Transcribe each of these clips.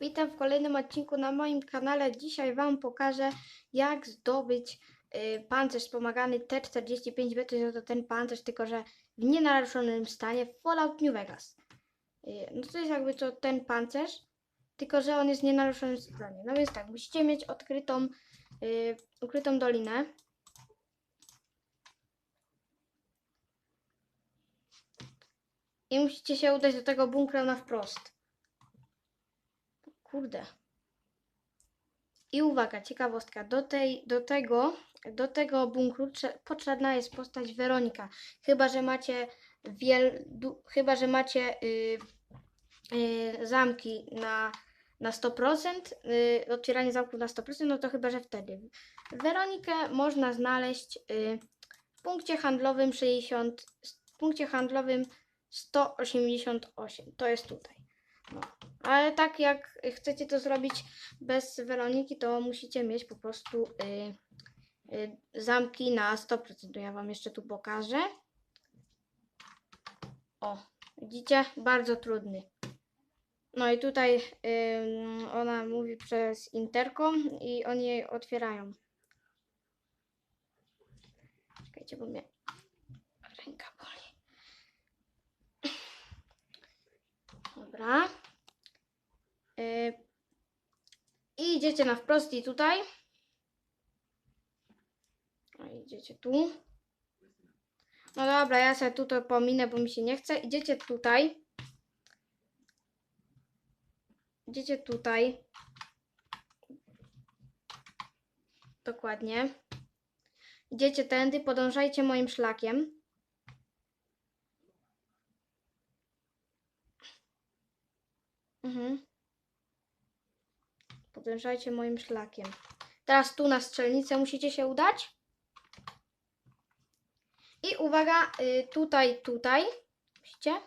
Witam w kolejnym odcinku na moim kanale. Dzisiaj Wam pokażę, jak zdobyć y, pancerz wspomagany T45B. To jest ten pancerz, tylko że w nienaruszonym stanie w Fallout New Vegas. Y, no to jest jakby to ten pancerz, tylko że on jest w nienaruszonym stanie. No więc tak, musicie mieć odkrytą, y, ukrytą dolinę. I musicie się udać do tego bunkra na wprost. Kurde. I uwaga, ciekawostka. Do, tej, do, tego, do tego bunkru trze- potrzebna jest postać Weronika. Chyba, że macie wiel, du, chyba, że macie y, y, zamki na, na 100%, y, otwieranie zamków na 100%, no to chyba, że wtedy. Weronikę można znaleźć y, w punkcie handlowym 60, w punkcie handlowym 188. To jest tutaj. No. Ale tak jak chcecie to zrobić bez Weroniki, to musicie mieć po prostu y, y, zamki na 100%. To ja Wam jeszcze tu pokażę. O, widzicie? Bardzo trudny. No i tutaj ym, ona mówi przez interkom i oni jej otwierają. Czekajcie, bo mnie ręka boli. Dobra. Y, Idziecie na wprost i tutaj. No idziecie tu. No dobra, ja sobie tu to pominę, bo mi się nie chce. Idziecie tutaj. Idziecie tutaj. Dokładnie. Idziecie tędy, podążajcie moim szlakiem. Mhm. Podążajcie moim szlakiem. Teraz tu na strzelnicę musicie się udać. I uwaga, y, tutaj, tutaj. Widzicie?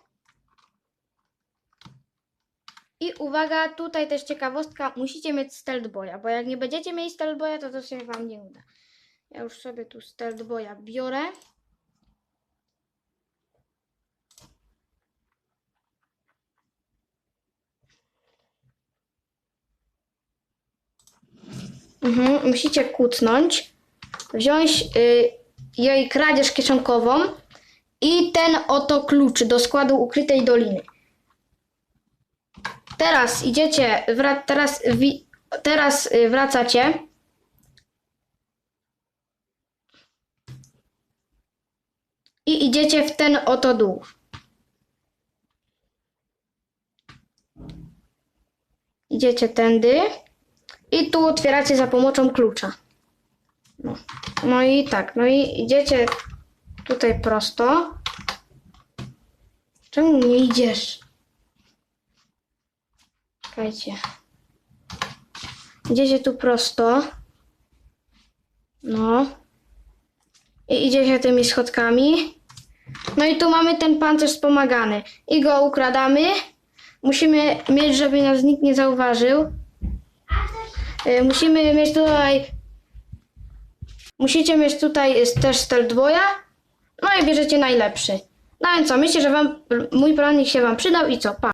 I uwaga, tutaj też ciekawostka, musicie mieć stealth boya, bo jak nie będziecie mieli stealth boya, to to się wam nie uda. Ja już sobie tu stealth boya biorę. Mhm, musicie kucnąć, wziąć y, jej kradzież kieszonkową i ten oto klucz do składu ukrytej doliny. Teraz idziecie, wra- teraz, wi- teraz y, wracacie. I idziecie w ten oto dół. Idziecie tędy. I tu otwieracie za pomocą klucza. No. no i tak, no i idziecie tutaj prosto. Czemu nie idziesz? Czekajcie. Idziecie tu prosto. No. I idziecie tymi schodkami. No i tu mamy ten pancerz wspomagany. I go ukradamy. Musimy mieć, żeby nas nikt nie zauważył. Y, Musimy mieć tutaj. Musicie mieć tutaj też stealth boya. No i bierzecie najlepszy. No więc co, myślę, że wam mój poradnik się wam przydał i co, pa.